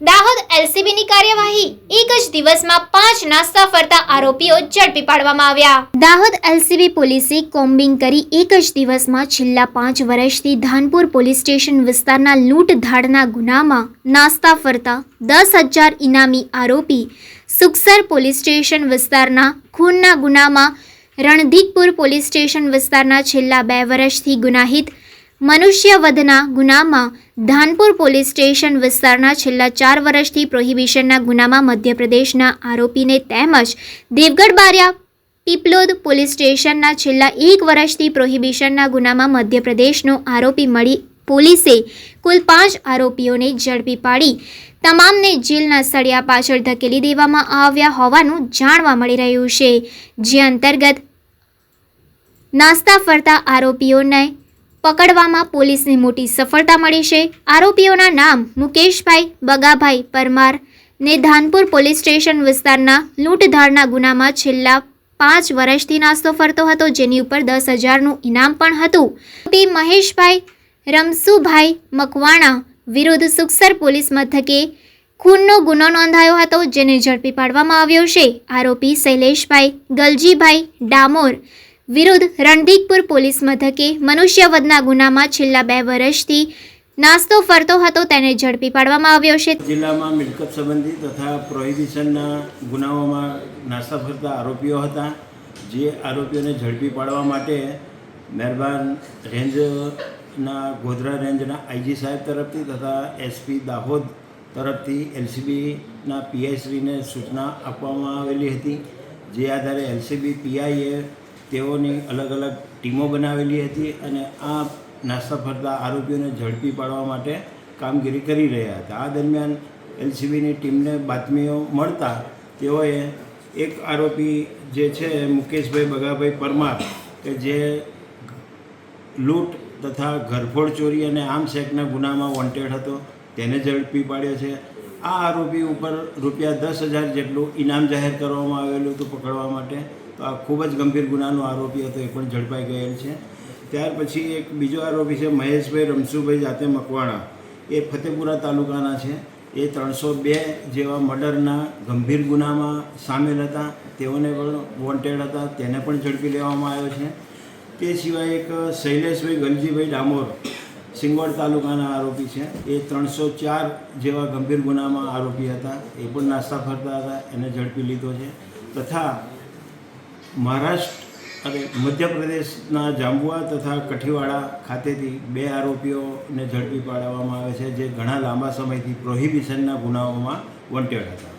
દાહોદ એલસીબીની કાર્યવાહી એક જ દિવસમાં પાંચ નાસ્તા ફરતા આરોપીઓ ઝડપી પાડવામાં આવ્યા. દાહોદ એલસીબી પોલીસે કોમ્બિંગ કરી એક જ દિવસમાં છેલ્લા પાંચ વર્ષથી ધાનપુર પોલીસ સ્ટેશન વિસ્તારના લૂંટ ધાડના ગુનામાં નાસ્તા ફરતા દસ હજાર ઇનામી આરોપી સુખસર પોલીસ સ્ટેશન વિસ્તારના ખૂનના ગુનામાં રણધીકપુર પોલીસ સ્ટેશન વિસ્તારના છેલ્લા બે વર્ષથી ગુનાહિત મનુષ્યવધના ગુનામાં ધાનપુર પોલીસ સ્ટેશન વિસ્તારના છેલ્લા ચાર વર્ષથી પ્રોહિબિશનના ગુનામાં મધ્યપ્રદેશના આરોપીને તેમજ દેવગઢ બારિયા પીપલોદ પોલીસ સ્ટેશનના છેલ્લા એક વર્ષથી પ્રોહિબિશનના ગુનામાં મધ્યપ્રદેશનો આરોપી મળી પોલીસે કુલ પાંચ આરોપીઓને ઝડપી પાડી, તમામને જેલના સળિયા પાછળ ધકેલી દેવામાં આવ્યા હોવાનું જાણવા મળી રહ્યું છે. જે અંતર્ગત નાસ્તા ફરતા આરોપીઓને પકડવામાં પોલીસને મોટી સફળતા મળી છે. આરોપીઓના નામ મુકેશભાઈ, બગાભાઈ પરમાર ને ધાનપુર પોલીસ સ્ટેશન વિસ્તારના લૂંટધારના ગુનામાં છેલ્લા પાંચ વર્ષથી નાસ્તો ફરતો હતો, જેની ઉપર દસ હજારનું ઇનામ પણ હતું. આરોપી મહેશભાઈ રમસુભાઈ મકવાણા વિરુદ્ધ સુખસર પોલીસ મથકે ખૂનનો ગુનો નોંધાયો હતો, જેને ઝડપી પાડવામાં આવ્યો છે. આરોપી શૈલેષભાઈ ગલજીભાઈ ડામોર વિરુદ્ધ રણદીકપુર પોલીસ મથકે મનુષ્યવધના ગુનામાં છેલ્લા બે વર્ષથી નાસ્તો ફરતો હતો, તેને ઝડપી પાડવામાં આવ્યો છે. જિલ્લામાં મિલકત સંબંધી તથા પ્રોહિબિશનના ગુનાઓમાં નાસ્તા ફરતા આરોપીઓ હતા, જે આરોપીઓને ઝડપી પાડવા માટે મહેરબાન રેન્જના, ગોધરા રેન્જના આઈજી સાહેબ તરફથી તથા એસપી દાહોદ તરફથી એલસીબીના પીઆઈશ્રીને સૂચના આપવામાં આવેલી હતી. જે આધારે એલસીબી પીઆઈએ તેઓની અલગ અલગ ટીમો બનાવેલી હતી અને આ નાસ્તા ફરતા આરોપીઓને ઝડપી પાડવા માટે કામગીરી કરી રહ્યા હતા. આ દરમિયાન એલસીબીની ટીમને બાતમીઓ મળતા તેઓએ એક આરોપી જે છે મુકેશભાઈ બગાભાઈ પરમાર, કે જે લૂંટ તથા ઘરફોડ ચોરી અને આર્મ્સ એક્ટના ગુનામાં વોન્ટેડ હતો, તેને ઝડપી પાડ્યો છે. આ આરોપી ઉપર રૂપિયા દસ હજાર જેટલું ઇનામ જાહેર કરવામાં આવેલું હતું પકડવા માટે. આ ખૂબ જ ગંભીર ગુનાનો આરોપી હતો, એ પણ ઝડપાઈ ગયેલ છે. ત્યાર પછી એક બીજો આરોપી છે, મહેશભાઈ રમસુભાઈ જાતે મકવાણા. એ ફતેપુરા તાલુકાના છે. એ ત્રણસો બે જેવા મર્ડરના ગંભીર ગુનામાં સામેલ હતા. તેઓને પણ વોન્ટેડ હતા, તેને પણ ઝડપી લેવામાં આવ્યો છે. તે સિવાય એક શૈલેષભાઈ ગલજીભાઈ ડામોર સિંગવડ તાલુકાના આરોપી છે. એ ત્રણસો ચાર જેવા ગંભીર ગુનામાં આરોપી હતા. એ પણ નાસ્તા ફરતા હતા, એને ઝડપી લીધો છે. તથા મહારાષ્ટ્ર અને મધ્યપ્રદેશના જાંબુઆ તથા કઠીવાડા ખાતેથી બે આરોપીઓને ઝડપી પાડવામાં આવે છે જે ઘણા લાંબા સમયથી પ્રોહિબિશનના ગુનાઓમાં વોન્ટેડ હતા.